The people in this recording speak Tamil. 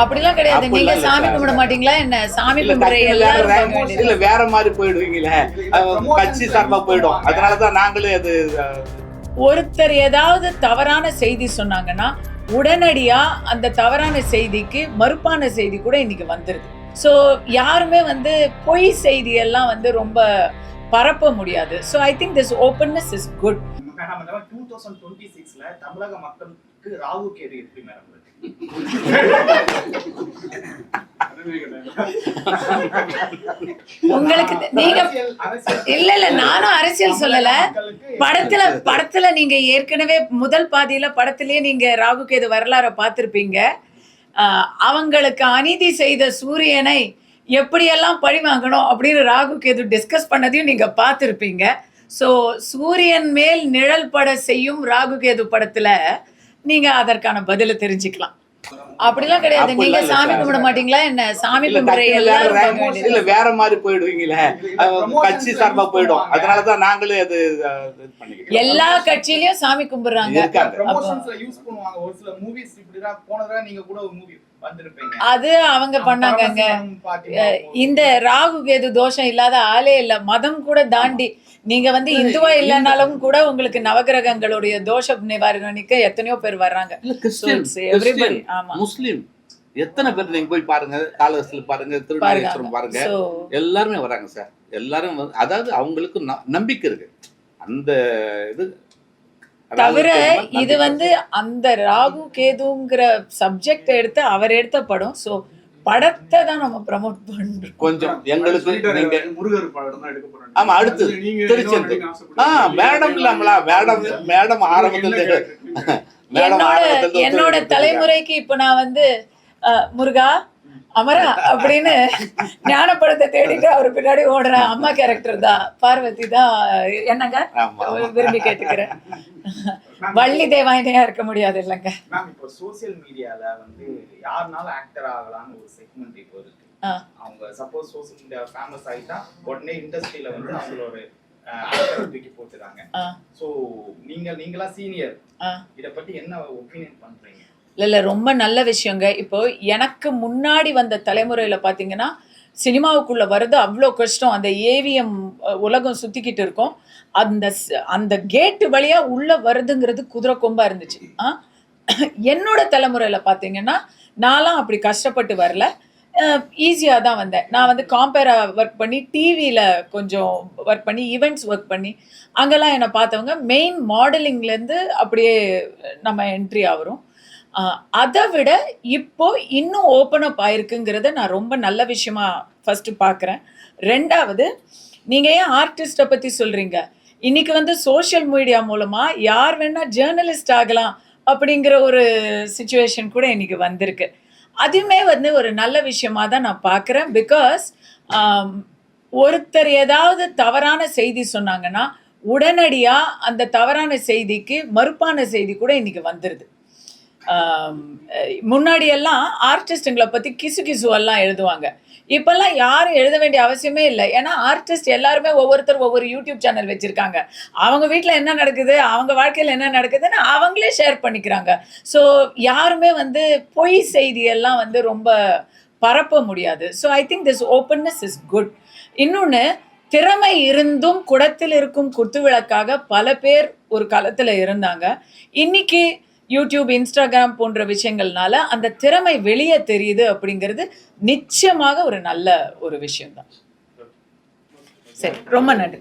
அப்படிலாம் கிடையாது. நீங்க சாமி. கும்பிட மாட்டீங்களா என்ன? சாமி இல்ல கும்பிடுற எல்லாரும். இல்ல வேற மாதிரி போயிடுவீங்களே. கட்சி சார்பா போயிடும். அதனாலதான் நாங்களே அது ஒருத்தர் ஏதாவது தவறான செய்தி சொன்னாங்கன்னா உடனடியா அந்த தவறான செய்திக்கு மறுப்பான செய்தி கூட இன்னைக்கு வந்துருது. ஸோ யாருமே வந்து பொய் செய்தி எல்லாம் வந்து ரொம்ப பரப்ப முடியாது. So I think this openness is good madam two thousand twenty சிக்ஸ்ல தமிழக மக்களுக்கு ராகு கேது எப்படி மேடம் உங்களுக்கு நீங்க இல்ல இல்ல நானும் அரசியல் சொல்லல. படத்துல படத்துல நீங்க ஏற்கனவே முதல் பாதியில படத்திலேயே நீங்க ராகு கேது வரலாற பார்த்திருப்பீங்க. அவங்களுக்கு அநீதி செய்த சூரியனை எப்படியெல்லாம் பழி வாங்கணும் அப்படின்னு ராகு கேது டிஸ்கஸ் பண்ணதையும் நீங்க பார்த்திருப்பீங்க. ஸோ சூரியன் மேல் நிழல் பட செய்யும் ராகு கேது படத்துல நீங்க அதற்கான பதிலை தெரிஞ்சுக்கலாம். அப்படிலாம் கிடையாது. நீங்க சாமி. கும்பிட மாட்டீங்களா என்ன? சாமி கும்பிடுற எல்லாரும். இல்ல வேற மாதிரி போயிடுவீங்களே. கட்சி சார்பா போயிடும். அதனாலதான் நாங்களே அது பண்ணிக்கிறோம். எல்லா கட்சியிலயும் சாமி கும்பிடுறாங்க. அது அவங்க அஹ் இந்த ராகு கேது தோஷம் இல்லாத ஆளே இல்ல. மதம் கூட தாண்டி நீங்க வந்து இந்துவா இல்லைனாலும் கூட உங்களுக்கு நவகிரகங்களுடைய தோஷ நிவாரணிக்க எத்தனையோ பேர் வர்றாங்க. கிறிஸ்டியன், ஆமா. முஸ்லிம். எத்தனை பேர் நீங்க போய் பாருங்க காலகஸ்ல பாருங்க திருநாகேஸ்வரம் பாருங்க எல்லாருமே வராங்க சார் எல்லாரும் அதாவது அவங்களுக்கு ந- நம்பிக்கை இருக்கு. அந்த இது தவிர. இது வந்து அந்த ராகு கேதுங்கிற சப்ஜெக்ட் எடுத்து அவர் எடுத்த படம் சோ படத்தை தான் நம்ம ப்ரமோட் பண்றோம் கொஞ்சம் எங்களுக்கு நீங்க முருகர் படம் தான் எடுக்க போறேன் ஆமா, அடுத்து திருச்செந்தூர். ஆ மேடம் இல்லாமலா மேடம் மேடம் ஆரம்பத்துல? மேடம் என்னோட தலைமுறைக்கு இப்ப நான் வந்து முருகா அமரா அப்படின்னு ஞானப்படத்தை தேடிட்டு அவர் பின்னாடி ஓடுற அம்மா கேரக்டர் தான். பார்வதி தான். என்னங்க. விரும்பி கேட்டுக்கிறேன். வள்ளி தேவாயினையா இருக்க முடியாது இல்லைங்க. மேம் இப்போ சோசியல் மீடியால வந்து யாருனாலும் ஆக்டர் ஆகலாம்னு ஒரு செக்மெண்ட் இப்போ இருக்கு. அவங்க சப்போஸ் சோசியல் மீடியா ஃபேமஸ் ஆயிட்டா உடனே இண்டஸ்ட்ரியில வந்து அவங்களோட தூக்கி போட்டுறாங்க. சோ நீங்க நீங்களா சீனியர். இத பத்தி என்ன ஒப்பீனியன் பண்றீங்க? இல்லை ரொம்ப நல்ல விஷயங்க. இப்போ எனக்கு முன்னாடி வந்த தலைமுறையில் பார்த்தீங்கன்னா சினிமாவுக்குள்ளே வர்றது அவ்வளோ கஷ்டம். அந்த ஏவிஎம் உலகம் சுற்றிக்கிட்டு இருக்கும். அந்த அந்த கேட்டு வழியாக உள்ளே வருதுங்கிறது குதிரை கொம்பாக இருந்துச்சு. ஆ? என்னோட தலைமுறையில் பார்த்தீங்கன்னா நான்லாம் அப்படி கஷ்டப்பட்டு வரல. ஈஸியாக தான் வந்தேன். நான் வந்து காம்பேரா ஒர்க் பண்ணி டிவியில் கொஞ்சம் ஒர்க் பண்ணி ஈவெண்ட்ஸ் ஒர்க் பண்ணி அங்கெல்லாம் என்னை பார்த்தவங்க மெயின் மாடலிங்லேருந்து அப்படியே நம்ம என்ட்ரி ஆகிறோம் அதை விட இப்போ இன்னும் ஓப்பன் அப் ஆயிருக்குங்கிறத நான் ரொம்ப நல்ல விஷயமா ஃபர்ஸ்ட் பார்க்குறேன். ரெண்டாவது நீங்கள் ஏன் ஆர்டிஸ்ட்டை பற்றி சொல்கிறீங்க இன்னைக்கு வந்து சோஷியல் மீடியா மூலமாக யார் வேணால் ஜேர்னலிஸ்ட் ஆகலாம் அப்படிங்கிற ஒரு சுச்சுவேஷன் கூட இன்னைக்கு வந்திருக்கு. அதுவுமே வந்து ஒரு நல்ல விஷயமா தான் நான் பார்க்குறேன். பிகாஸ் ஒருத்தர் ஏதாவது தவறான செய்தி சொன்னாங்கன்னா உடனடியாக அந்த தவறான செய்திக்கு மறுப்பான செய்தி கூட இன்னைக்கு வந்துடுது முன்னாடியெல்லாம் முன்னாடி எல்லாம் ஆர்டிஸ்ட்டுங்களை பற்றி கிசு கிசுவெல்லாம் எழுதுவாங்க. இப்போல்லாம் யாரும் எழுத வேண்டிய அவசியமே இல்லை. ஏன்னா ஆர்டிஸ்ட் எல்லாருமே ஒவ்வொருத்தர் ஒவ்வொரு யூடியூப் சேனல் வச்சுருக்காங்க. அவங்க வீட்டில் என்ன நடக்குது அவங்க வாழ்க்கையில் என்ன நடக்குதுன்னு அவங்களே ஷேர் பண்ணிக்கிறாங்க. ஸோ யாருமே வந்து பொய் செய்தியெல்லாம் வந்து ரொம்ப பரப்ப முடியாது. So I think this openness is good இன்னொன்று திறமை இருந்தும் குடத்தில் இருக்கும் குத்துவிளக்காக பல பேர் ஒரு காலத்தில் இருந்தாங்க. இன்னைக்கு யூடியூப் இன்ஸ்டாகிராம் போன்ற விஷயங்கள்னால அந்த திறமை வெளியே தெரியுது அப்படிங்கிறது நிச்சயமாக ஒரு நல்ல ஒரு விஷயம்தான். சரி ரொம்ப நன்றி.